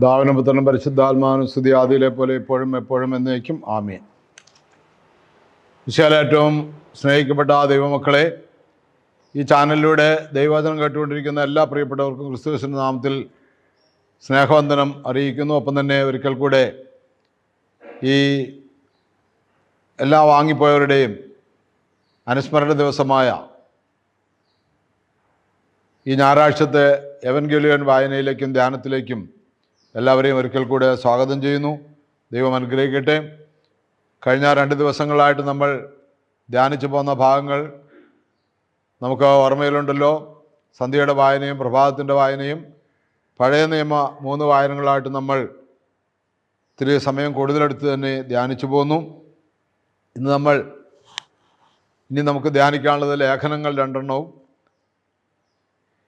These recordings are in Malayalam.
ദാവനും പരിശുദ്ധാത്മാവിനും സ്തുതി ആദിയിലെ പോലെ ഇപ്പോഴും എപ്പോഴും എന്നേക്കും. ആമീൻ. വിശാല ഏറ്റവും സ്നേഹിക്കപ്പെട്ട ആ ദൈവമക്കളെ ഈ ചാനലിലൂടെ ദൈവവചനം കേട്ടുകൊണ്ടിരിക്കുന്ന എല്ലാ പ്രിയപ്പെട്ടവർക്കും ക്രിസ്തുവിന്റെ നാമത്തിൽ സ്നേഹവന്ദനം അറിയിക്കുന്നു. ഒപ്പം തന്നെ ഒരിക്കൽ കൂടെ ഈ എല്ലാ വാങ്ങിപ്പോയവരുടെയും അനുസ്മരണ ദിവസമായ ഈ ഞായറാഴ്ചത്തെ എവൻഗേലിയൻ വായനയിലേക്കും ധ്യാനത്തിലേക്കും എല്ലാവരെയും ഒരിക്കൽ കൂടെ സ്വാഗതം ചെയ്യുന്നു. ദൈവം അനുഗ്രഹിക്കട്ടെ. കഴിഞ്ഞ രണ്ട് ദിവസങ്ങളായിട്ട് നമ്മൾ ധ്യാനിച്ചു പോകുന്ന ഭാഗങ്ങൾ നമുക്ക് ഓർമ്മയിലുണ്ടല്ലോ. സന്ധ്യയുടെ വായനയും പ്രഭാതത്തിന്റെ വായനയും പഴയ നിയമ മൂന്ന് വായനകളായിട്ട് നമ്മൾ ഇത്തിരി സമയം കൂടുതലെടുത്ത് തന്നെ ധ്യാനിച്ചു പോന്നു ഇന്ന് നമ്മൾ ഇനി നമുക്ക് ധ്യാനിക്കാനുള്ളത് ലേഖനങ്ങൾ രണ്ടെണ്ണവും.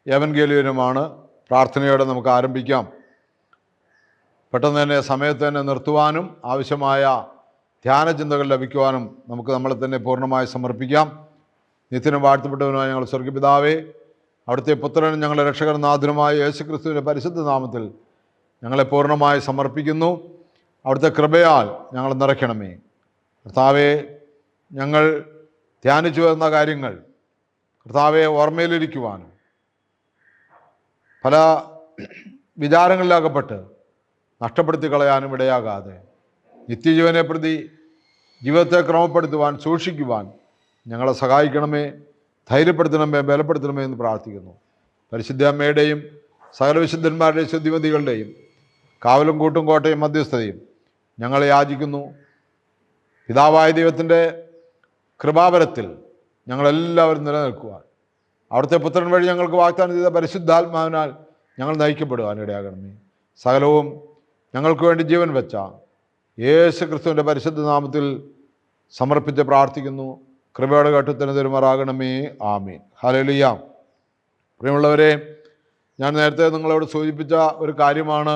യവൻഗേലിയനുമാണ് പ്രാർത്ഥനയോടെ നമുക്ക് ആരംഭിക്കാം. പെട്ടെന്ന് തന്നെ സമയത്ത് തന്നെ നിർത്തുവാനും ആവശ്യമായ ധ്യാന ചിന്തകൾ ലഭിക്കുവാനും നമുക്ക് നമ്മളെ തന്നെ പൂർണമായി സമർപ്പിക്കാം. നിത്യനും വാഴ്ത്തപ്പെട്ടവനുമായി ഞങ്ങൾ സ്വർഗപിതാവേ അവിടുത്തെ പുത്രനും ഞങ്ങളുടെ രക്ഷകർനാഥനുമായ യേശുക്രിസ്തുവിന്റെ പരിശുദ്ധ നാമത്തിൽ ഞങ്ങളെ പൂർണമായി സമർപ്പിക്കുന്നു. അവിടുത്തെ കൃപയാൽ ഞങ്ങൾ നിറയ്ക്കണമേ. കർത്താവെ ഞങ്ങൾ ധ്യാനിച്ചു വരുന്ന കാര്യങ്ങൾ കർത്താവെ ഓർമ്മയിലിരിക്കുവാനും പല വിചാരങ്ങളിലകപ്പെട്ട് നഷ്ടപ്പെടുത്തി കളയാനും ഇടയാകാതെ നിത്യജീവനെ പ്രതി ജീവിതത്തെ ക്രമപ്പെടുത്തുവാൻ സൂക്ഷിക്കുവാൻ ഞങ്ങളെ സഹായിക്കണമേ ധൈര്യപ്പെടുത്തണമേ ബലപ്പെടുത്തണമേ എന്ന് പ്രാർത്ഥിക്കുന്നു. പരിശുദ്ധ അമ്മയുടെയും സകല വിശുദ്ധന്മാരുടെയും ശുദ്ധിമതികളുടെയും കാവലും കൂട്ടും കോട്ടയും മധ്യസ്ഥതയും ഞങ്ങളെ യാചിക്കുന്നു. പിതാവായ ദൈവത്തിന്റെ കൃപാപരത്തിൽ ഞങ്ങളെല്ലാവരും നിലനിൽക്കുവാൻ. അവിടുത്തെ പുത്രൻ വഴി ഞങ്ങൾക്ക് വാഗ്ദാനം ചെയ്ത പരിശുദ്ധാത്മാവിനാൽ ഞങ്ങൾ നയിക്കപ്പെടുവാൻ ഇടയാകണമേ. സകലവും ഞങ്ങൾക്ക് വേണ്ടി ജീവൻ വെച്ച യേശു ക്രിസ്തുവിന്റെ പരിശുദ്ധ നാമത്തിൽ സമർപ്പിച്ച് പ്രാർത്ഥിക്കുന്നു. കൃപയുടെ ഘട്ടത്തിന് തെരുമാറാകണമേ. ആമീൻ. ഹലലിയ പ്രിയമുള്ളവരെ ഞാൻ നേരത്തെ നിങ്ങളോട് സൂചിപ്പിച്ച ഒരു കാര്യമാണ്.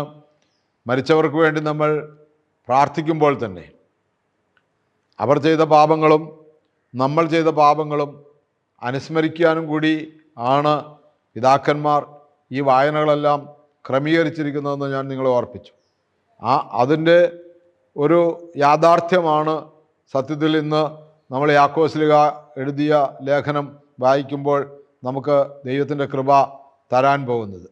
മരിച്ചവർക്ക് വേണ്ടി നമ്മൾ പ്രാർത്ഥിക്കുമ്പോൾ തന്നെ അവർ ചെയ്ത പാപങ്ങളും നമ്മൾ ചെയ്ത പാപങ്ങളും അനുസ്മരിക്കാനും കൂടി ആണ് പിതാക്കന്മാർ ഈ വായനകളെല്ലാം ക്രമീകരിച്ചിരിക്കുന്നതെന്ന് ഞാൻ നിങ്ങളെ ഓർപ്പിച്ചു. ആ അതിന്റെ ഒരു യാഥാർത്ഥ്യമാണ് സത്യത്തിൽ ഇന്ന് നമ്മൾ യാക്കോസ്ലിക എഴുതിയ ലേഖനം വായിക്കുമ്പോൾ നമുക്ക് ദൈവത്തിന്റെ കൃപ തരാൻ പോകുന്നത്.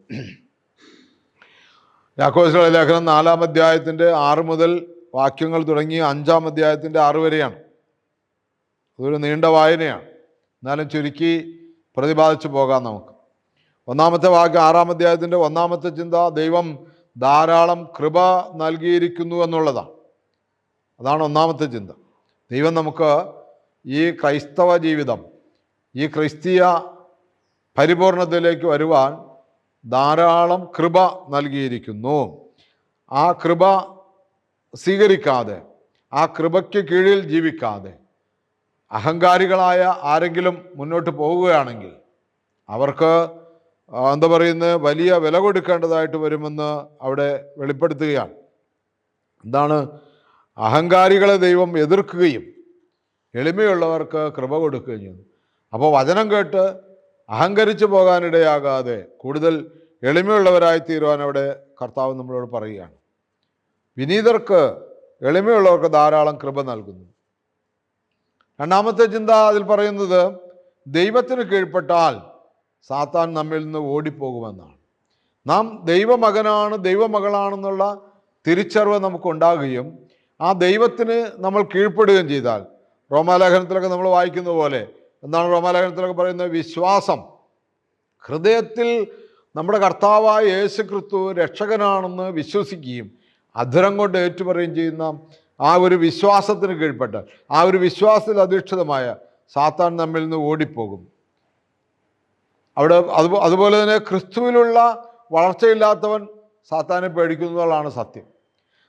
യാക്കോസ്ലിക ലേഖനം നാലാം അധ്യായത്തിന്റെ ആറ് മുതൽ വാക്യങ്ങൾ തുടങ്ങി അഞ്ചാം അധ്യായത്തിന്റെ ആറ് വരെയാണ്. അതൊരു നീണ്ട വായനയാണ്. എന്നാലും ചുരുക്കി പ്രതിപാദിച്ചു പോകാം നമുക്ക്. ഒന്നാമത്തെ വാക്യം ആറാം അധ്യായത്തിന്റെ ഒന്നാമത്തെ ചിന്ത ദൈവം ധാരാളം കൃപ നൽകിയിരിക്കുന്നു എന്നുള്ളതാണ്. അതാണ് ഒന്നാമത്തെ ചിന്ത. ദൈവം നമുക്ക് ഈ ക്രൈസ്തവ ജീവിതം ഈ ക്രിസ്തീയ പരിപൂർണതയിലേക്ക് വരുവാൻ ധാരാളം കൃപ നൽകിയിരിക്കുന്നു. ആ കൃപ സ്വീകരിക്കാതെ ആ കൃപയ്ക്ക് കീഴിൽ ജീവിക്കാതെ അഹങ്കാരികളായ ആരെങ്കിലും മുന്നോട്ട് പോവുകയാണെങ്കിൽ അവർക്ക് എന്താ പറയുന്ന വലിയ വില കൊടുക്കേണ്ടതായിട്ട് വരുമെന്ന് അവിടെ വെളിപ്പെടുത്തുകയാണ്. എന്താണ്? അഹങ്കാരികളെ ദൈവം എതിർക്കുകയും എളിമയുള്ളവർക്ക് കൃപ കൊടുക്കുകയും ചെയ്യുന്നു. അപ്പോൾ വചനം കേട്ട് അഹങ്കരിച്ചു പോകാനിടയാകാതെ കൂടുതൽ എളിമയുള്ളവരായി തീരുവാൻ അവിടെ കർത്താവ് നമ്മളോട് പറയുകയാണ്. വിനീതർക്ക് എളിമയുള്ളവർക്ക് ധാരാളം കൃപ നൽകുന്നു. രണ്ടാമത്തെ ചിന്ത അതിൽ പറയുന്നത് ദൈവത്തിന് കീഴ്പ്പെട്ടാൽ സാത്താൻ നമ്മിൽ നിന്ന് ഓടിപ്പോകുമെന്നാണ്. നാം ദൈവമകനാണ് ദൈവമകളാണെന്നുള്ള തിരിച്ചറിവ് നമുക്കുണ്ടാകുകയും ആ ദൈവത്തിന് നമ്മൾ കീഴ്പ്പെടുകയും ചെയ്താൽ റോമാലേഖനത്തിലൊക്കെ നമ്മൾ വായിക്കുന്ന പോലെ എന്താണ് റോമാലേഖനത്തിലൊക്കെ പറയുന്നത്? വിശ്വാസം. ഹൃദയത്തിൽ നമ്മുടെ കർത്താവായ യേശു ക്രിസ്തു രക്ഷകനാണെന്ന് വിശ്വസിക്കുകയും അധരം കൊണ്ട് ഏറ്റുപറയുകയും ചെയ്യുന്ന ആ ഒരു വിശ്വാസത്തിന് കീഴ്പ്പെട്ട് ആ ഒരു വിശ്വാസത്തിൽ അധിഷ്ഠിതമായ സാത്താൻ നമ്മിൽ നിന്ന് ഓടിപ്പോകും. അവിടെ അത് അതുപോലെ തന്നെ ക്രിസ്തുവിലുള്ള വളർച്ചയില്ലാത്തവൻ സാത്താനെ പേടിക്കുന്നതാണ് സത്യം.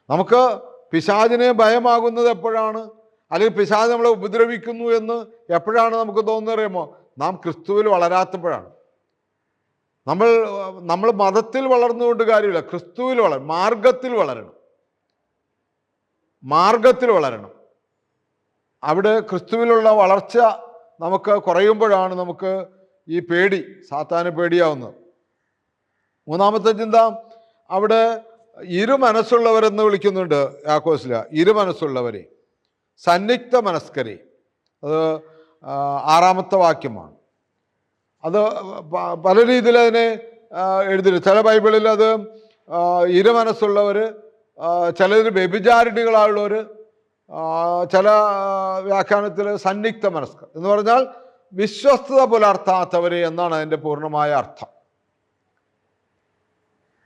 നമുക്ക് പിശാചിനെ ഭയമാകുന്നത് എപ്പോഴാണ്? അല്ലെങ്കിൽ പിശാജ് നമ്മളെ ഉപദ്രവിക്കുന്നു എന്ന് എപ്പോഴാണ് നമുക്ക് തോന്നുന്നത് അറിയുമോ? നാം ക്രിസ്തുവിൽ വളരാത്തപ്പോഴാണ്. നമ്മൾ നമ്മൾ മതത്തിൽ വളർന്നുകൊണ്ട് കാര്യമില്ല. ക്രിസ്തുവിൽ വളരും മാർഗത്തിൽ വളരണം. മാർഗത്തിൽ വളരണം. അവിടെ ക്രിസ്തുവിലുള്ള വളർച്ച നമുക്ക് കുറയുമ്പോഴാണ് നമുക്ക് ഈ പേടി സാത്താന് പേടിയാവുന്നത്. മൂന്നാമത്തെ ചിന്ത അവിടെ ഇരു മനസ്സുള്ളവരെന്ന് വിളിക്കുന്നുണ്ട് യാക്കോസില. ഇരു മനസ്സുള്ളവരെ. സന്നിഗ്ധ മനസ്കരെ. അത് ആറാമത്തെ വാക്യമാണ്. അത് പല രീതിയിൽ അതിനെ എഴുതിയിട്ടുണ്ട്. ചില ബൈബിളിൽ അത് ഇരു മനസ്സുള്ളവർ ചിലതിൽ വ്യഭിചാരിണികളായുള്ളവർ ചില വ്യാഖ്യാനത്തിൽ സന്നിഗ്ധ മനസ്കർ എന്ന് പറഞ്ഞാൽ വിശ്വസ്തത പുലർത്താത്തവരെ എന്നാണ് അതിന്റെ പൂർണമായ അർത്ഥം.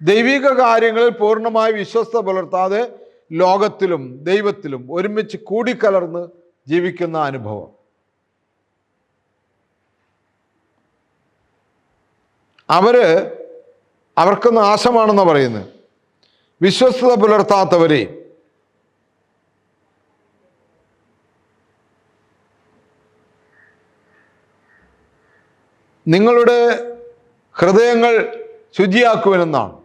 ദൈവിക കാര്യങ്ങളിൽ പൂർണമായി വിശ്വസ്തത പുലർത്താതെ ലോകത്തിലും ദൈവത്തിലും ഒരുമിച്ച് കൂടിക്കലർന്ന് ജീവിക്കുന്ന അനുഭവം. അവർ അവർക്ക് നാശമാണെന്ന് പറയുന്നത്. വിശ്വസ്തത പുലർത്താത്തവരെ നിങ്ങളുടെ ഹൃദയങ്ങൾ ശുചിയാക്കുവനെന്നാണ്.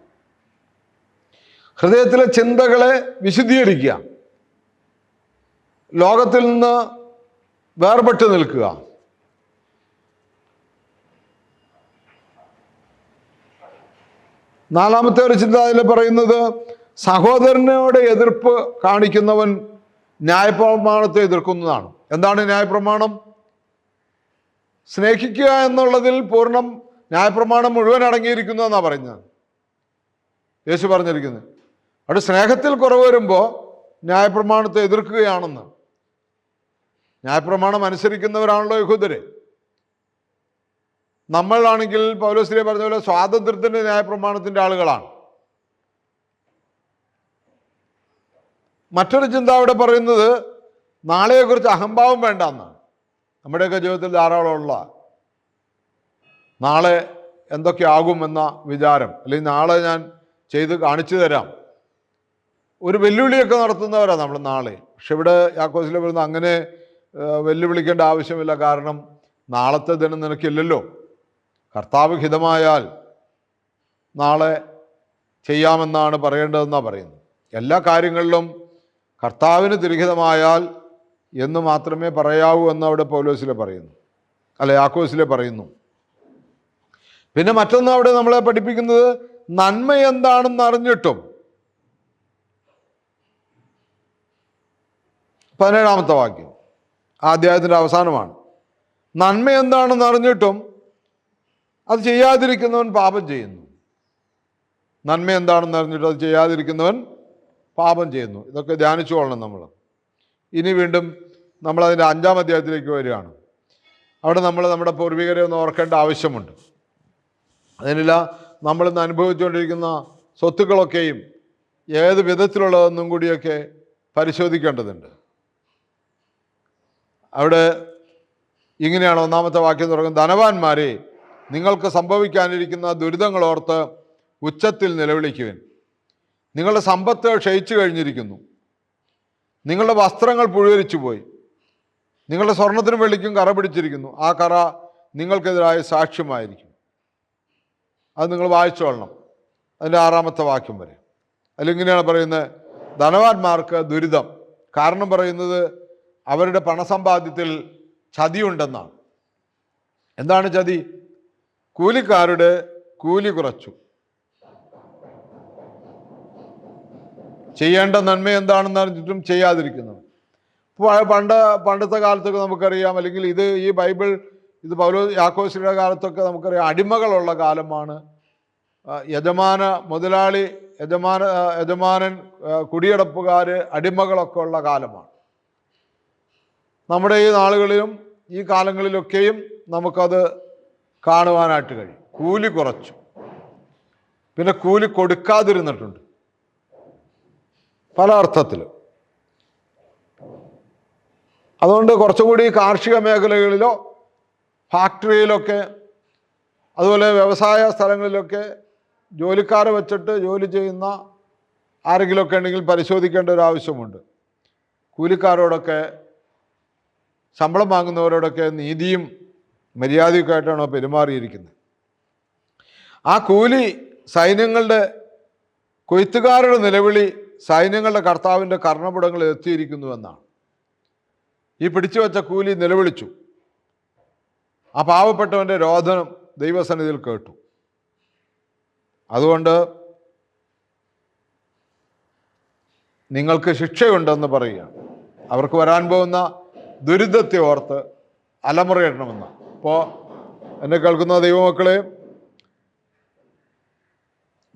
ഹൃദയത്തിലെ ചിന്തകളെ വിശുദ്ധീകരിക്കുക. ലോകത്തിൽ നിന്ന് വേർപെട്ട് നിൽക്കുക. നാലാമത്തെ ഒരു ചിന്ത അതിൽ പറയുന്നത് സഹോദരനോട് എതിർപ്പ് കാണിക്കുന്നവൻ ന്യായപ്രമാണത്തെ എതിർക്കുന്നതാണ്. എന്താണ് ന്യായപ്രമാണം? സ്നേഹിക്കുക എന്നുള്ളതിൽ പൂർണം ന്യായപ്രമാണം മുഴുവൻ അടങ്ങിയിരിക്കുന്നു എന്നാണ് പറഞ്ഞത് യേശു പറഞ്ഞിരിക്കുന്നത് അവിടെ സ്നേഹത്തിൽ കുറവ് വരുമ്പോൾ ന്യായപ്രമാണത്തെ എതിർക്കുകയാണെന്ന്. ന്യായപ്രമാണം അനുസരിക്കുന്നവരാണല്ലോ യഹൂദര്. നമ്മളാണെങ്കിൽ പൗലോസ്ലിയെ പറഞ്ഞ പോലെ സ്വാതന്ത്ര്യത്തിന്റെ ന്യായപ്രമാണത്തിന്റെ ആളുകളാണ്. മറ്റൊരു ചിന്ത അവിടെ പറയുന്നത് നാളെയെക്കുറിച്ച് അഹംഭാവം വേണ്ട എന്നാണ് നമ്മുടെയൊക്കെ ജീവിതത്തിൽ ധാരാളമുള്ള നാളെ എന്തൊക്കെയാകുമെന്ന വിചാരം അല്ലെങ്കിൽ നാളെ ഞാൻ ചെയ്ത് കാണിച്ചു തരാം. ഒരു വെല്ലുവിളിയൊക്കെ നടത്തുന്നവരാണ് നമ്മൾ നാളെ. പക്ഷെ ഇവിടെ യാക്കോസിലെ വരുന്ന അങ്ങനെ വെല്ലുവിളിക്കേണ്ട ആവശ്യമില്ല. കാരണം നാളത്തെ ദിനം നിനക്കില്ലല്ലോ. കർത്താവ് ഹിതമായാൽ നാളെ ചെയ്യാമെന്നാണ് പറയേണ്ടതെന്നാണ് പറയുന്നത്. എല്ലാ കാര്യങ്ങളിലും കർത്താവിന് തിരിഹിതമായാൽ എന്ന് മാത്രമേ പറയാവൂ എന്ന് അവിടെ പൗലോസിലെ പറയുന്നു. അല്ല യാക്കോസിലെ പറയുന്നു. പിന്നെ മറ്റൊന്ന് അവിടെ നമ്മളെ പഠിപ്പിക്കുന്നത് നന്മ എന്താണെന്ന് അറിഞ്ഞിട്ടും. പതിനേഴാമത്തെ വാക്യം ആദ്യായത്തിന്റെ അവസാനമാണ്. നന്മ എന്താണെന്ന് അറിഞ്ഞിട്ടും അത് ചെയ്യാതിരിക്കുന്നവൻ പാപം ചെയ്യുന്നു. നന്മ എന്താണെന്ന് അറിഞ്ഞിട്ട് അത് ചെയ്യാതിരിക്കുന്നവൻ പാപം ചെയ്യുന്നു. ഇതൊക്കെ ധ്യാനിച്ചു കൊള്ളണം നമ്മൾ. ഇനി വീണ്ടും നമ്മൾ അതിന്റെ അഞ്ചാം അധ്യായത്തിലേക്ക് വരികയാണ്. അവിടെ നമ്മൾ നമ്മുടെ പൂർവികരെ ഒന്ന് ഓർക്കേണ്ട ആവശ്യമുണ്ട്. അതിനില്ല നമ്മളിന്ന് അനുഭവിച്ചുകൊണ്ടിരിക്കുന്ന സ്വത്തുക്കളൊക്കെയും ഏത് വിധത്തിലുള്ളതെന്നും കൂടിയൊക്കെ പരിശോധിക്കേണ്ടതുണ്ട്. അവിടെ ഇങ്ങനെയാണ് ഒന്നാമത്തെ വാക്യം തുടങ്ങുന്നത്. ധനവാന്മാരെ നിങ്ങൾക്ക് സംഭവിക്കാനിരിക്കുന്ന ദുരിതങ്ങൾ ഓർത്ത് ഉച്ചത്തിൽ നിലവിളിക്കുവിൻ. നിങ്ങളുടെ സമ്പത്ത് ക്ഷയിച്ചു കഴിഞ്ഞിരിക്കുന്നു. നിങ്ങളുടെ വസ്ത്രങ്ങൾ പുഴുവരിച്ചു പോയി നിങ്ങളുടെ സ്വർണത്തിനും വെള്ളിക്കും കറ പിടിച്ചിരിക്കുന്നു. ആ കറ നിങ്ങൾക്കെതിരായ സാക്ഷ്യമായിരിക്കും. അത് നിങ്ങൾ വായിച്ചോളണം അതിന്റെ ആറാമത്തെ വാക്യം വരെ. അതിലിങ്ങനെയാണ് പറയുന്നത് ധനവാന്മാർക്ക് ദുരിതം. കാരണം പറയുന്നത് അവരുടെ പണസമ്പാദ്യത്തിൽ ചതിയുണ്ടെന്നാണ്. എന്താണ് ചതി? കൂലിക്കാരുടെ കൂലി കുറച്ചു. ചെയ്യേണ്ട നന്മ എന്താണെന്ന് അറിഞ്ഞിട്ടും ചെയ്യാതിരിക്കുന്നത് പണ്ട് പണ്ടത്തെ കാലത്തൊക്കെ നമുക്കറിയാം അല്ലെങ്കിൽ ഇത് ഈ ബൈബിൾ ഇത് പൗലോ യാക്കോസിയുടെ കാലത്തൊക്കെ നമുക്കറിയാം അടിമകളുള്ള കാലമാണ്. യജമാന മുതലാളി യജമാന യജമാനൻ കുടിയടപ്പുകാർ അടിമകളൊക്കെ ഉള്ള കാലമാണ്. നമ്മുടെ ഈ നാളുകളിലും ഈ കാലങ്ങളിലൊക്കെയും നമുക്കത് കാണുവാനായിട്ട് കഴിയും. കൂലി കുറച്ചു. പിന്നെ കൂലി കൊടുക്കാതിരുന്നിട്ടുണ്ട്. പല അർത്ഥത്തിൽ അതുകൊണ്ട് കുറച്ചുകൂടി കാർഷിക മേഖലകളിലോ ഫാക്ടറിയിലൊക്കെ അതുപോലെ വ്യവസായ സ്ഥലങ്ങളിലൊക്കെ ജോലിക്കാരെ വെച്ചിട്ട് ജോലി ചെയ്യുന്ന ആരെങ്കിലുമൊക്കെ ഉണ്ടെങ്കിൽ പരിശോധിക്കേണ്ട ഒരു ആവശ്യമുണ്ട്. കൂലിക്കാരോടൊക്കെ ശമ്പളം വാങ്ങുന്നവരോടൊക്കെ നീതിയും മര്യാദയൊക്കെ ആയിട്ടാണോ പെരുമാറിയിരിക്കുന്നത്? ആ കൂലി സൈന്യങ്ങളുടെ കൊയ്ത്തുകാരുടെ നിലവിളി സൈന്യങ്ങളുടെ കർത്താവിന്റെ കർണപുടങ്ങളിൽ എത്തിയിരിക്കുന്നു എന്നാണ്. ഈ പിടിച്ചു വെച്ച കൂലി നിലവിളിച്ചു. ആ പാവപ്പെട്ടവന്റെ രോധനം ദൈവസന്നിധിയിൽ കേട്ടു. അതുകൊണ്ട് നിങ്ങൾക്ക് ശിക്ഷയുണ്ടെന്ന് പറയുകയാണ്. അവർക്ക് വരാൻ പോകുന്ന ദുരിതത്തെ ഓർത്ത് അലമുറയിടണമെന്ന് അപ്പോൾ എന്നെ കേൾക്കുന്ന ദൈവമക്കളെ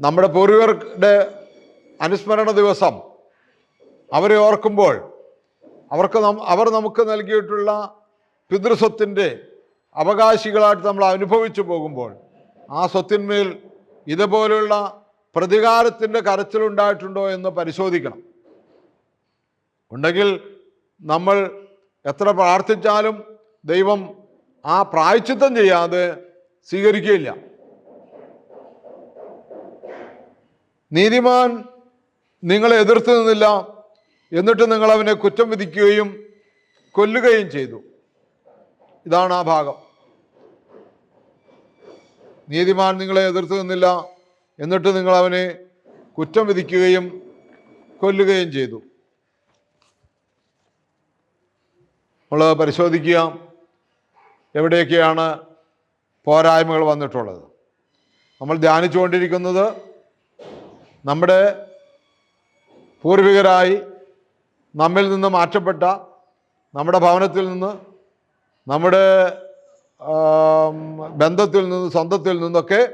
നമ്മുടെ പൂർവികരുടെ അനുസ്മരണ ദിവസം അവരെ ഓർക്കുമ്പോൾ അവർക്ക് അവർ നമുക്ക് നൽകിയിട്ടുള്ള പിതൃസ്വത്തിന്റെ അവകാശികളായിട്ട് നമ്മൾ അനുഭവിച്ചു പോകുമ്പോൾ ആ സ്വത്തിന്മേൽ ഇതുപോലെയുള്ള പ്രതികാരത്തിന്റെ കരച്ചിലുണ്ടായിട്ടുണ്ടോ എന്ന് പരിശോധിക്കണം. ഉണ്ടെങ്കിൽ നമ്മൾ എത്ര പ്രാർത്ഥിച്ചാലും ദൈവം ആ പ്രായച്ചിത്തം ചെയ്യാതെ സ്വീകരിക്കുകയില്ല. നീതിമാൻ നിങ്ങളെ എതിർത്ത് നിന്നില്ല. എന്നിട്ട് നിങ്ങൾ അവനെ കുറ്റം വിധിക്കുകയും കൊല്ലുകയും ചെയ്തു. ഇതാണ് ആ ഭാഗം. നീതിമാൻ നിങ്ങളെ എതിർത്ത് നിന്നില്ല. എന്നിട്ട് നിങ്ങൾ അവനെ കുറ്റം വിധിക്കുകയും കൊല്ലുകയും ചെയ്തു. നമ്മൾ പരിശോധിക്കുക. എവിടെയൊക്കെയാണ് പോരായ്മകൾ വന്നിട്ടുള്ളത്? നമ്മൾ ധ്യാനിച്ചുകൊണ്ടിരിക്കുന്നത് നമ്മുടെ പൂർവികരായി നമ്മിൽ നിന്ന് മാറ്റപ്പെട്ട നമ്മുടെ ഭവനത്തിൽ നിന്ന് നമ്മുടെ ബന്ധത്തിൽ നിന്ന് സ്വന്തത്തിൽ നിന്നൊക്കെ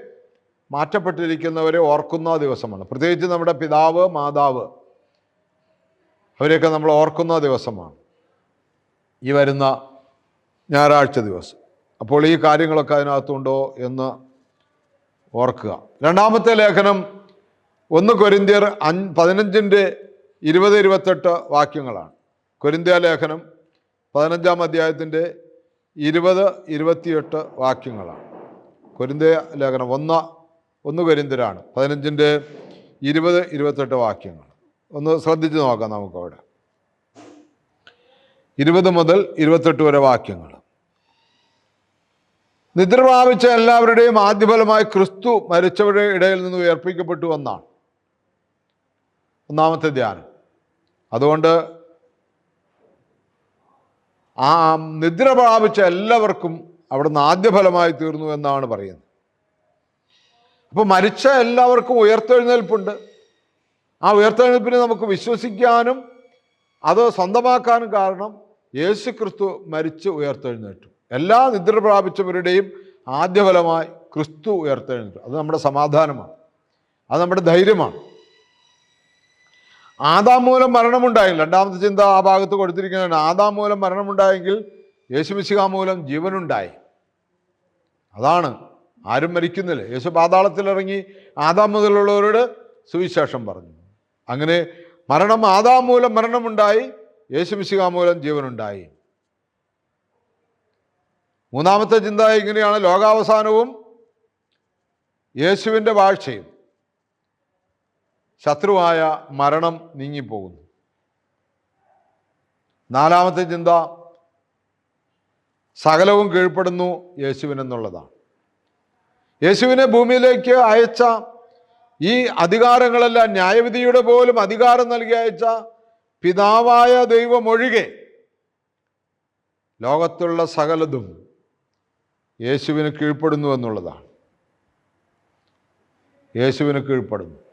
മാറ്റപ്പെട്ടിരിക്കുന്നവരെ ഓർക്കുന്ന ദിവസമാണ്. പ്രത്യേകിച്ച് നമ്മുടെ പിതാവ് മാതാവ് അവരെയൊക്കെ നമ്മൾ ഓർക്കുന്ന ദിവസമാണ്. ഈ വരുന്ന ഞായറാഴ്ച ദിവസം. അപ്പോൾ ഈ കാര്യങ്ങളൊക്കെ അതിനകത്തുണ്ടോ എന്ന് ഓർക്കുക. രണ്ടാമത്തെ ലേഖനം ഒന്ന് കൊരിന്തിയർ അഞ്ച് പതിനഞ്ചിന്റെ ഇരുപത് ഇരുപത്തെട്ട് വാക്യങ്ങളാണ്. കൊരിന്ത്യ ലേഖനം പതിനഞ്ചാം അധ്യായത്തിന്റെ ഇരുപത് ഇരുപത്തിയെട്ട് വാക്യങ്ങളാണ്. കൊരിന്ത്യ ലേഖനം ഒന്ന് ഒന്ന് കൊരിന്തരാണ് പതിനഞ്ചിന്റെ ഇരുപത് ഇരുപത്തെട്ട് വാക്യങ്ങൾ. ഒന്ന് ശ്രദ്ധിച്ച് നോക്കാം നമുക്കവിടെ. ഇരുപത് മുതൽ ഇരുപത്തെട്ട് വരെ വാക്യങ്ങൾ. നിദ്ര എല്ലാവരുടെയും ആദ്യഫലമായി ക്രിസ്തു മരിച്ചവരുടെ ഇടയിൽ നിന്ന് ഉയർപ്പിക്കപ്പെട്ടു എന്നാണ്. ഒന്നാമത്തെ ധ്യാനം. അതുകൊണ്ട് ആ നിദ്ര പ്രാപിച്ച എല്ലാവർക്കും അവിടുന്ന് ആദ്യഫലമായി തീർന്നു എന്നാണ് പറയുന്നത്. അപ്പോൾ മരിച്ച എല്ലാവർക്കും ഉയർത്തെഴുന്നേൽപ്പുണ്ട്. ആ ഉയർത്തെഴുന്നേൽപ്പിനെ നമുക്ക് വിശ്വസിക്കാനും അത് സ്വന്തമാക്കാനും കാരണം യേശു ക്രിസ്തു മരിച്ച് ഉയർത്തെഴുന്നേറ്റു. എല്ലാ നിദ്ര പ്രാപിച്ചവരുടെയും ആദ്യഫലമായി ക്രിസ്തു ഉയർത്തെഴുന്നേറ്റു. അത് നമ്മുടെ സമാധാനമാണ്. അത് നമ്മുടെ ധൈര്യമാണ്. ആദാം മൂലം മരണമുണ്ടായില്ല. രണ്ടാമത്തെ ചിന്ത ആ ഭാഗത്ത് കൊടുത്തിരിക്കുന്നതാണ്. ആദാം മൂലം മരണമുണ്ടായെങ്കിൽ യേശുമിശിക മൂലം ജീവനുണ്ടായി. അതാണ് ആരും മരിക്കുന്നില്ല. യേശു പാതാളത്തിലിറങ്ങി ആദാം മുതലുള്ളവരോട് സുവിശേഷം പറഞ്ഞു. അങ്ങനെ മരണം ആദാം മൂലം മരണമുണ്ടായി യേശുമിശിക മൂലം ജീവനുണ്ടായി. മൂന്നാമത്തെ ചിന്ത ഇങ്ങനെയാണ്. ലോകാവസാനവും യേശുവിന്റെ വാഴ്ചയും. ശത്രുവായ മരണം നീങ്ങിപ്പോകുന്നു. നാലാമത്തെ ചിന്ത സകലവും കീഴ്പ്പെടുന്നു യേശുവിനെന്നുള്ളതാണ്. യേശുവിനെ ഭൂമിയിലേക്ക് അയച്ച ഈ അധികാരങ്ങളെല്ലാം ന്യായവിധിയുടെ പോലും അധികാരം നൽകി അയച്ച പിതാവായ ദൈവമൊഴികെ ലോകത്തുള്ള സകലതും യേശുവിന് കീഴ്പ്പെടുന്നു എന്നുള്ളതാണ്. യേശുവിന് കീഴ്പ്പെടുന്നു.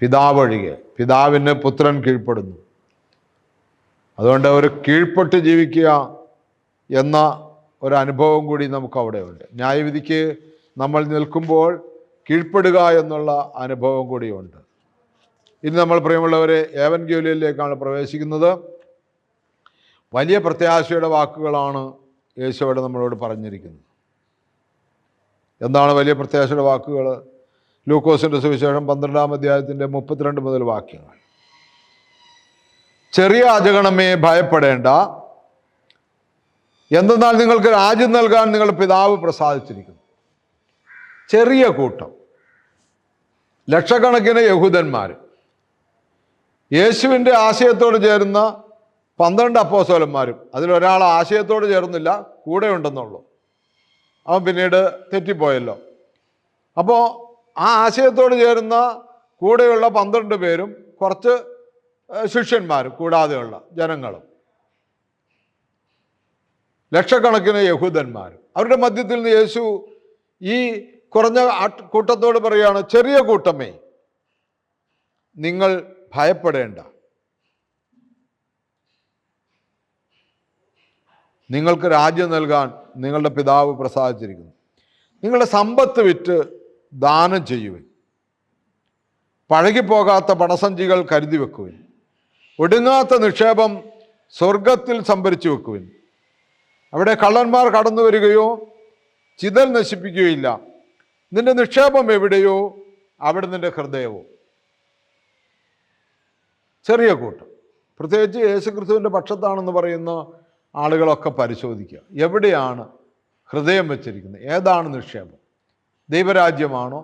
പിതാവൊഴികെ. പിതാവിന് പുത്രൻ കീഴ്പ്പെടുന്നു. അതുകൊണ്ട് ഒരു കീഴ്പ്പെട്ട് ജീവിക്കുക എന്ന ഒരു അനുഭവം കൂടി നമുക്ക് അവിടെ ഉണ്ട് ന്യായവിധിക്ക് നമ്മൾ നിൽക്കുമ്പോൾ കീഴ്പ്പെടുക എന്നുള്ള അനുഭവം കൂടിയുണ്ട്. ഇനി നമ്മൾ പ്രിയമുള്ളവരെ ഏവൻ ഗ്യൂലിയിലേക്കാണ് പ്രവേശിക്കുന്നത്. വലിയ പ്രത്യാശയുടെ വാക്കുകളാണ് യേശു അവിടെ നമ്മളോട് പറഞ്ഞിരിക്കുന്നത്. എന്താണ് വലിയ പ്രത്യാശയുടെ വാക്കുകൾ ലൂക്കോസിന്റെ സുവിശേഷം പന്ത്രണ്ടാം അധ്യായത്തിന്റെ മുപ്പത്തിരണ്ട് മുതൽ വാക്യങ്ങൾ. ചെറിയ അജഗണമേ ഭയപ്പെടേണ്ട. എന്തെന്നാൽ നിങ്ങൾക്ക് രാജ്യം നൽകാൻ നിങ്ങൾ പിതാവ് പ്രസാദിച്ചിരിക്കുന്നു. ചെറിയ കൂട്ടം. ലക്ഷക്കണക്കിന് യഹൂദന്മാർ യേശുവിന്റെ ആശയത്തോട് ചേരുന്ന പന്ത്രണ്ട് അപ്പോസോലന്മാരും അതിലൊരാൾ ആശയത്തോട് ചേർന്നില്ല കൂടെ ഉണ്ടെന്നുള്ളൂ അവൻ പിന്നീട് തെറ്റിപ്പോയല്ലോ. അപ്പോൾ ആ ആശയത്തോട് ചേരുന്ന കൂടെയുള്ള പന്ത്രണ്ട് പേരും കുറച്ച് ശിഷ്യന്മാരും കൂടാതെയുള്ള ജനങ്ങളും. ലക്ഷക്കണക്കിന് യഹൂദന്മാരും. അവരുടെ മധ്യത്തിൽ നിന്ന് യേശു ഈ കുറഞ്ഞ കൂട്ടത്തോട് പറയുകയാണ് ചെറിയ കൂട്ടമേ നിങ്ങൾ ഭയപ്പെടേണ്ട. നിങ്ങൾക്ക് രാജ്യം നൽകാൻ നിങ്ങളുടെ പിതാവ് പ്രസാദിച്ചിരിക്കുന്നു. നിങ്ങളുടെ സമ്പത്ത് വിറ്റ് ദാനം ചെയ്യുവിൻ. പഴകിപ്പോകാത്ത പണസഞ്ചികൾ കരുതി വെക്കുവിൻ. ഒടുങ്ങാത്ത നിക്ഷേപം സ്വർഗത്തിൽ സംഭരിച്ചു വെക്കുവിൻ. അവിടെ കള്ളന്മാർ കടന്നു വരികയോ ചിതൽ നശിപ്പിക്കുകയില്ല. നിന്റെ നിക്ഷേപം എവിടെയോ? അവിടെ നിന്റെ ഹൃദയവും. ചെറിയ കൂട്ടം. പ്രത്യേകിച്ച് യേശുക്രിസ്തുവിന്റെ പക്ഷത്താണെന്ന് പറയുന്ന ആളുകളൊക്കെ പരിശോധിക്കുക. എവിടെയാണ് ഹൃദയം വെച്ചിരിക്കുന്നത്? ഏതാണ് നിക്ഷേപം? ദൈവരാജ്യമാണോ?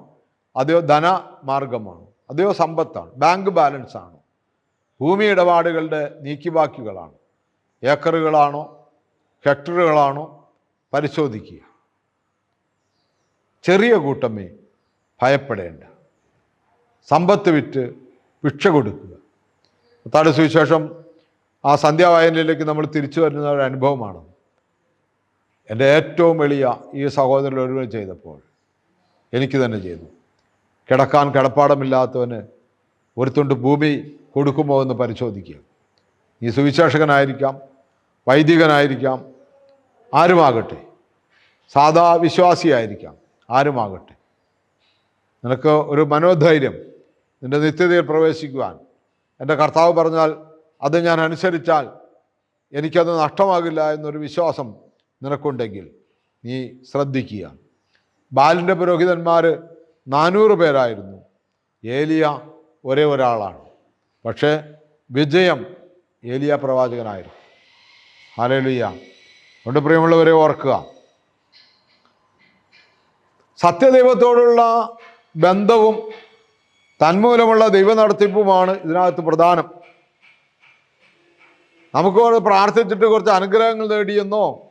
അതെയോ ധനമാർഗമാണോ? അതെയോ സമ്പത്താണ്? ബാങ്ക് ബാലൻസ് ആണോ ഭൂമി ഇടപാടുകളുടെ നീക്കിബാക്കികളാണോ ഏക്കറുകളാണോ? ഹെക്ടറുകളാണോ? പരിശോധിക്കുക. ചെറിയ കൂട്ടമേ ഭയപ്പെടേണ്ട. സമ്പത്ത് വിറ്റ് ഭിക്ഷ കൊടുക്കുക. പത്താട് സുവിശേഷം ആ സന്ധ്യാവായനയിലേക്ക് നമ്മൾ തിരിച്ചു വരുന്ന ഒരു അനുഭവമാണ് എന്റെ ഏറ്റവും വലിയ ഈ സഹോദരൻ ഒരുവൻ ചെയ്തപ്പോൾ എനിക്ക് തന്നെ ചെയ്തു കിടക്കാൻ കിടപ്പാടമില്ലാത്തവന് ഒരു തുണ്ട് ഭൂമി കൊടുക്കുമോ എന്ന് പരിശോധിക്കുക. നീ സുവിശേഷകനായിരിക്കാം വൈദികനായിരിക്കാം ആരുമാകട്ടെ. സാധാ വിശ്വാസിയായിരിക്കാം ആരുമാകട്ടെ. നിനക്ക് ഒരു മനോധൈര്യം നിന്റെ നിത്യതയിൽ പ്രവേശിക്കുവാൻ. എന്റെ കർത്താവ് പറഞ്ഞാൽ അത് ഞാൻ അനുസരിച്ചാൽ എനിക്കത് നഷ്ടമാകില്ല എന്നൊരു വിശ്വാസം നിനക്കുണ്ടെങ്കിൽ നീ ശ്രദ്ധിക്കുക. ബാലിന്റെ പുരോഹിതന്മാർ നാനൂറ് പേരായിരുന്നു. ഏലിയ ഒരേ ഒരാളാണ്. പക്ഷേ വിജയം ഏലിയ പ്രവാചകനായിരുന്നു. ഹാലേലുയ്യ അതുകൊണ്ട് പ്രിയമുള്ളവരെ ഓർക്കുക. സത്യദൈവത്തോടുള്ള ബന്ധവും തന്മൂലമുള്ള ദൈവ നടത്തിപ്പുമാണ് ഇതിനകത്ത് പ്രധാനം. നമുക്ക് പ്രാർത്ഥിച്ചിട്ട് കുറച്ച് അനുഗ്രഹങ്ങൾ നേടിയെന്നോ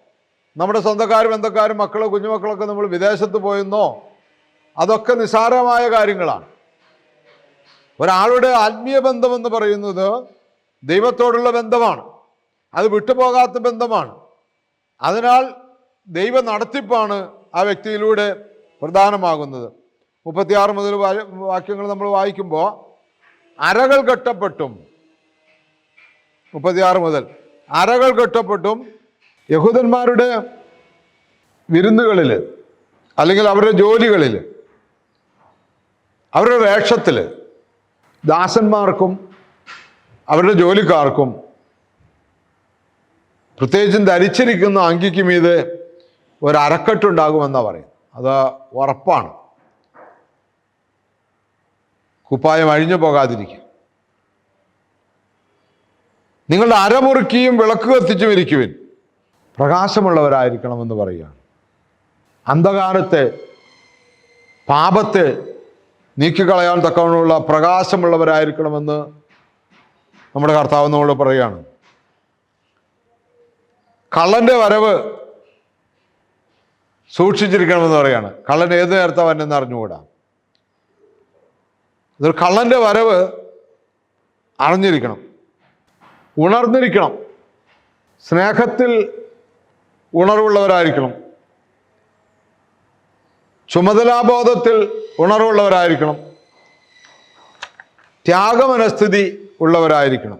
നമ്മുടെ സ്വന്തക്കാരും ബന്ധക്കാരും മക്കളോ കുഞ്ഞുമക്കളൊക്കെ നമ്മൾ വിദേശത്ത് പോയെന്നോ അതൊക്കെ നിസാരമായ കാര്യങ്ങളാണ്. ഒരാളുടെ ആത്മീയ ബന്ധമെന്ന് പറയുന്നത് ദൈവത്തോടുള്ള ബന്ധമാണ്. അത് വിട്ടുപോകാത്ത ബന്ധമാണ്. അതിനാൽ ദൈവ നടത്തിപ്പാണ് ആ വ്യക്തിയിലൂടെ പ്രധാനമാകുന്നത്. മുപ്പത്തിയാറ് മുതൽ വാക്യങ്ങൾ നമ്മൾ വായിക്കുമ്പോൾ അരകൾ കെട്ടപ്പെട്ടും. മുപ്പത്തിയാറ് മുതൽ അരകൾ കെട്ടപ്പെട്ടും യഹൂദന്മാരുടെ വിരുന്നുകളിൽ അല്ലെങ്കിൽ അവരുടെ ജോലികളിൽ അവരുടെ വേഷത്തിൽ ദാസന്മാർക്കും അവരുടെ ജോലിക്കാർക്കും പ്രത്യേകിച്ചും ധരിച്ചിരിക്കുന്ന അങ്കിക്ക് മീതെ ഒരു പറയും അത് ഉറപ്പാണ്. കുപ്പായം അഴിഞ്ഞു പോകാതിരിക്കും നിങ്ങളുടെ അരമുറുക്കിയും വിളക്ക് കത്തിച്ചും ഇരിക്കുവിൻ. പ്രകാശമുള്ളവരായിരിക്കണമെന്ന് പറയുകയാണ് അന്ധകാരത്തെ പാപത്തെ നീക്കിക്കളയാൻ തക്കവണ്ണമുള്ള പ്രകാശമുള്ളവരായിരിക്കണമെന്ന് നമ്മുടെ കർത്താവ് നമ്മളോട് പറയുകയാണ്. കള്ളന്റെ വരവ് സൂക്ഷിച്ചിരിക്കണമെന്ന് പറയാണ് കള്ളൻ ഏത് നേരത്തെ വന്നെന്ന് അറിഞ്ഞുകൂടാ. ഇതൊരു കള്ളന്റെ വരവ് അറിഞ്ഞിരിക്കണം. ഉണർന്നിരിക്കണം. സ്നേഹത്തിൽ ഉണർവുള്ളവരായിരിക്കണം. ചുമതലാബോധത്തിൽ ഉണർവുള്ളവരായിരിക്കണം. ത്യാഗമനസ്ഥിതി ഉള്ളവരായിരിക്കണം.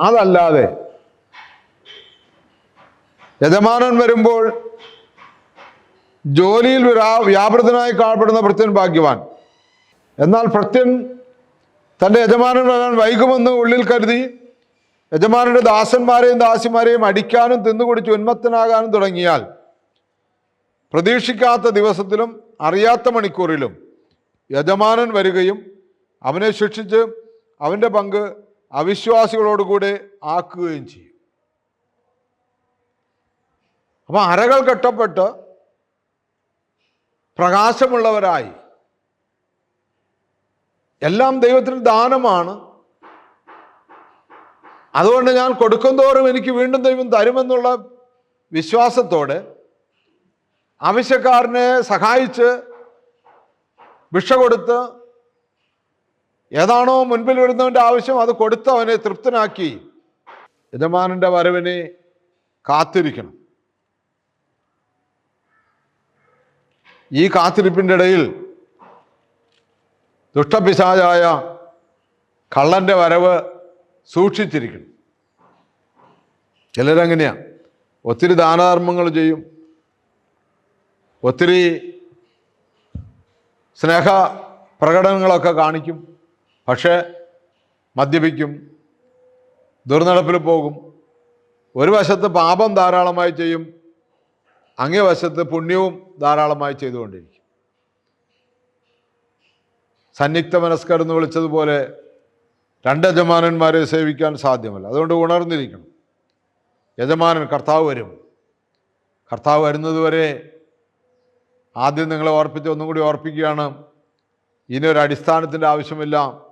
അതല്ലാതെ യജമാനൻ വരുമ്പോൾ ജോലിയിൽ വ്യാപൃതനായി കാണപ്പെടുന്ന ഭൃത്യൻ ഭാഗ്യവാൻ. എന്നാൽ ഭൃത്യൻ തന്റെ യജമാനൻ വരാൻ വൈകുമെന്ന് ഉള്ളിൽ കരുതി യജമാനന്റെ ദാസന്മാരെയും ദാസിമാരെയും അടിക്കാനും തിന്നുകുടിച്ച് ഉന്മത്തനാകാനും തുടങ്ങിയാൽ പ്രതീക്ഷിക്കാത്ത ദിവസത്തിലും അറിയാത്ത മണിക്കൂറിലും യജമാനൻ വരികയും അവനെ ശിക്ഷിച്ച് അവന്റെ പങ്ക് അവിശ്വാസികളോടുകൂടെ ആക്കുകയും ചെയ്യും. അപ്പം അരകൾ കെട്ടപ്പെട്ട് പ്രകാശമുള്ളവരായി. എല്ലാം ദൈവത്തിന് ദാനമാണ്. അതുകൊണ്ട് ഞാൻ കൊടുക്കും തോറും എനിക്ക് വീണ്ടും ദൈവം തരുമെന്നുള്ള വിശ്വാസത്തോടെ ആവശ്യക്കാരനെ സഹായിച്ച് ഭിക്ഷ കൊടുത്ത് ഏതാണോ മുൻപിൽ വരുന്നവന്റെ ആവശ്യം അത് കൊടുത്ത് അവനെ തൃപ്തനാക്കി യജമാനന്റെ വരവിനെ കാത്തിരിക്കണം. ഈ കാത്തിരിപ്പിന്റെ ഇടയിൽ ദുഷ്ടപിശാചായ കള്ളന്റെ വരവ് സൂക്ഷിച്ചിരിക്കണം. ചിലരങ്ങനെയാണ് ഒത്തിരി ദാനധർമ്മങ്ങൾ ചെയ്യും. ഒത്തിരി സ്നേഹ പ്രകടനങ്ങളൊക്കെ കാണിക്കും. പക്ഷേ മദ്യപിക്കും. ദുർനടപ്പിൽ പോകും. ഒരു വശത്ത് പാപം ധാരാളമായി ചെയ്യും. അങ്ങേ വശത്ത് പുണ്യവും ധാരാളമായി ചെയ്തുകൊണ്ടിരിക്കും. സന്നിഗ്ധ മനസ്കർ എന്ന് വിളിച്ചതുപോലെ രണ്ട് യജമാനന്മാരെ സേവിക്കാൻ സാധ്യമല്ല. അതുകൊണ്ട് ഉണർന്നിരിക്കണം. യജമാനൻ കർത്താവ് വരും. കർത്താവ് വരുന്നതുവരെ ആദ്യം നിങ്ങളെ ഓർപ്പിച്ച് ഒന്നും കൂടി ഓർപ്പിക്കുകയാണ്. ഇനി ഒരു അടിസ്ഥാനത്തിന്റെ ആവശ്യമില്ല.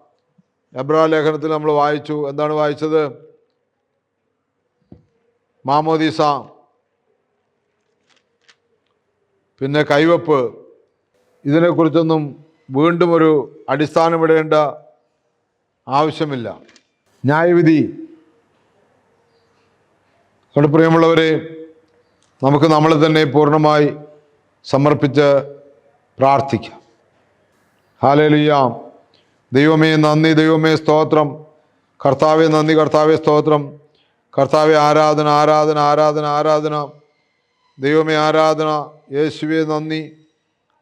എബ്രാ ലേഖനത്തിൽ നമ്മൾ വായിച്ചു. എന്താണ് വായിച്ചത്? മാമോദീസ. പിന്നെ കൈവപ്പ്. ഇതിനെക്കുറിച്ചൊന്നും വീണ്ടും ഒരു അടിസ്ഥാനമിടേണ്ട ആവശ്യമില്ല. ന്യായവിധി. അതുകൊണ്ട് പ്രിയമുള്ളവരെ നമുക്ക് നമ്മളെ തന്നെ പൂർണമായി സമർപ്പിച്ച് പ്രാർത്ഥിക്കാം. ഹാലലിയാം ദൈവമേ നന്ദി ദൈവമേ സ്തോത്രം. കർത്താവെ നന്ദി കർത്താവെ സ്തോത്രം. കർത്താവെ ആരാധന ആരാധന ആരാധന ആരാധന. ദൈവമേ ആരാധന. യേശുവേ നന്ദി.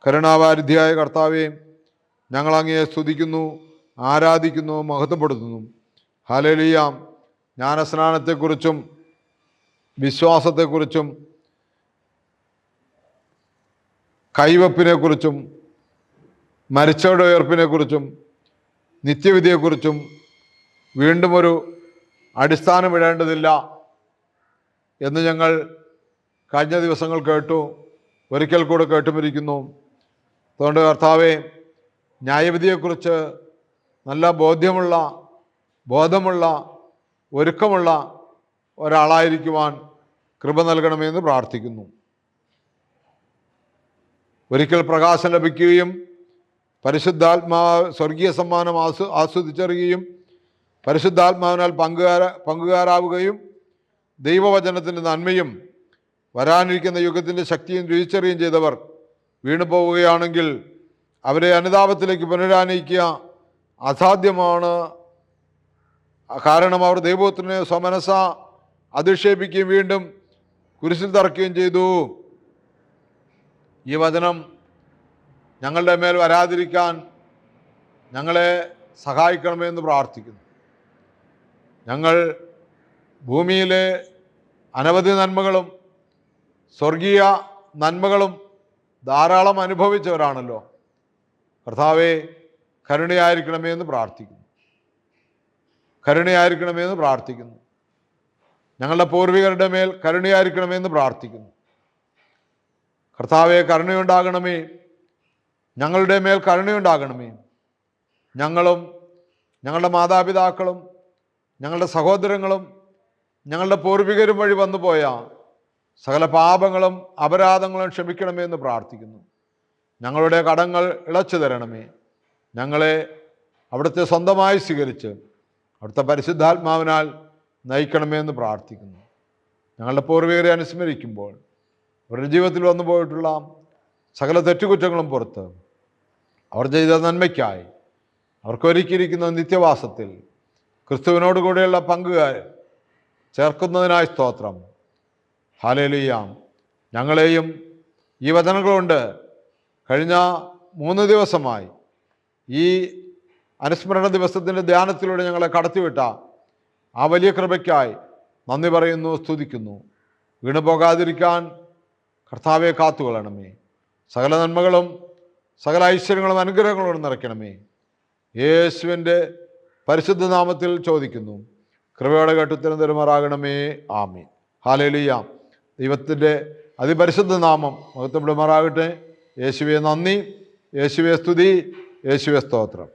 കരുണാവാരിധിയായ കർത്താവെ ഞങ്ങൾ അങ്ങയെ സ്തുതിക്കുന്നു. ആരാധിക്കുന്നു മഹത്വപ്പെടുത്തുന്നു. ഹലലിയ ജ്ഞാനസ്നാനത്തെക്കുറിച്ചും വിശ്വാസത്തെക്കുറിച്ചും കൈവപ്പിനെക്കുറിച്ചും മരിച്ചവരുടെ ഉയർപ്പിനെക്കുറിച്ചും നിത്യവിധിയെക്കുറിച്ചും വീണ്ടും ഒരു അടിസ്ഥാനം ഇടേണ്ടതില്ല എന്ന് ഞങ്ങൾ കഴിഞ്ഞ ദിവസങ്ങൾ കേട്ടു ഒരിക്കൽ കൂടെ കേട്ടുമിരിക്കുന്നു. അതുകൊണ്ട് കർത്താവെ ന്യായവിധിയെക്കുറിച്ച് നല്ല ബോധ്യമുള്ള ബോധമുള്ള ഒരുക്കമുള്ള ഒരാളായിരിക്കുവാൻ കൃപ നൽകണമെന്ന് പ്രാർത്ഥിക്കുന്നു. ഒരിക്കൽ പ്രകാശം ലഭിക്കുകയും പരിശുദ്ധാത്മാ സ്വർഗീയ സമ്മാനം ആസ്വ ആസ്വദിച്ചറിയുകയും പരിശുദ്ധാത്മാവിനാൽ പങ്കുകാര പങ്കുകാരാവുകയും ദൈവവചനത്തിന്റെ നന്മയും വരാനിരിക്കുന്ന യുഗത്തിന്റെ ശക്തിയും രുചിച്ചറിയുകയും ചെയ്തവർ വീണു പോവുകയാണെങ്കിൽ അവരെ അനുതാപത്തിലേക്ക് പുനരാനയിക്കുക അസാധ്യമാണ്. കാരണം അവർ ദൈവത്തിനെ സ്വമനസ അധിക്ഷേപിക്കുകയും വീണ്ടും കുരിശിൽ തറക്കുകയും ചെയ്തു. ഈ വചനം ഞങ്ങളുടെ മേൽ വരാതിരിക്കാൻ ഞങ്ങളെ സഹായിക്കണമെന്ന് പ്രാർത്ഥിക്കുന്നു. ഞങ്ങൾ ഭൂമിയിലെ അനവധി നന്മകളും സ്വർഗീയ നന്മകളും ധാരാളം അനുഭവിച്ചവരാണല്ലോ. കർത്താവെ കരുണയായിരിക്കണമേ എന്ന് പ്രാർത്ഥിക്കുന്നു. കരുണയായിരിക്കണമേ എന്ന് പ്രാർത്ഥിക്കുന്നു. ഞങ്ങളുടെ പൂർവികരുടെ മേൽ കരുണയായിരിക്കണമേ എന്ന് പ്രാർത്ഥിക്കുന്നു. കർത്താവെ കരുണയുണ്ടാകണമേ. ഞങ്ങളുടെ മേൽ കരുണയുണ്ടാകണമേ. ഞങ്ങളും ഞങ്ങളുടെ മാതാപിതാക്കളും ഞങ്ങളുടെ സഹോദരങ്ങളും ഞങ്ങളുടെ പൂർവികരും വഴി വന്നുപോയ സകല പാപങ്ങളും അപരാധങ്ങളും ക്ഷമിക്കണമേ എന്ന് പ്രാർത്ഥിക്കുന്നു. ഞങ്ങളുടെ കടങ്ങൾ ഇളച്ചു തരണമേ. ഞങ്ങളെ അവിടുത്തെ സ്വന്തമായി സ്വീകരിച്ച് അവിടുത്തെ പരിശുദ്ധാത്മാവിനാൽ നയിക്കണമേ എന്ന് പ്രാർത്ഥിക്കുന്നു. ഞങ്ങളുടെ പൂർവികരെ അനുസ്മരിക്കുമ്പോൾ അവരുടെ ജീവിതത്തിൽ വന്നു പോയിട്ടുള്ള സകല തെറ്റുകുറ്റങ്ങളും പുറത്ത് അവർ ചെയ്ത നന്മയ്ക്കായി അവർക്കൊരുക്കിയിരിക്കുന്ന നിത്യവാസത്തിൽ ക്രിസ്തുവിനോട് കൂടെയുള്ള പങ്കുകാർ ചേർക്കുന്നതിനായി സ്തോത്രം. ഹാലേലുയാം ഞങ്ങളെയും ഈ വചനങ്ങളുണ്ട് കഴിഞ്ഞ മൂന്ന് ദിവസമായി ഈ അനുസ്മരണ ദിവസത്തിന്റെ ധ്യാനത്തിലൂടെ ഞങ്ങളെ കടത്തിവിട്ട ആ വലിയ കൃപയ്ക്കായി നന്ദി പറയുന്നു സ്തുതിക്കുന്നു. വീണു പോകാതിരിക്കാൻ കർത്താവെ കാത്തുകൊള്ളണമേ. സകല നന്മകളും സകല ഐശ്വര്യങ്ങളും അനുഗ്രഹങ്ങളും നിറയ്ക്കണമേ. യേശുവിന്റെ പരിശുദ്ധ നാമത്തിൽ ചോദിക്കുന്നു. കൃപയോടെ കേട്ടുത്തരം തരുമാറാകണമേ. ആമീൻ. ഹാലേലിയ ദൈവത്തിന്റെ അതിപരിശുദ്ധ നാമം മഹത്വപ്പെടുമാറാകട്ടെ യേശുവെ നന്ദി. യേശുവെ സ്തുതി. യേശുവെ സ്തോത്രം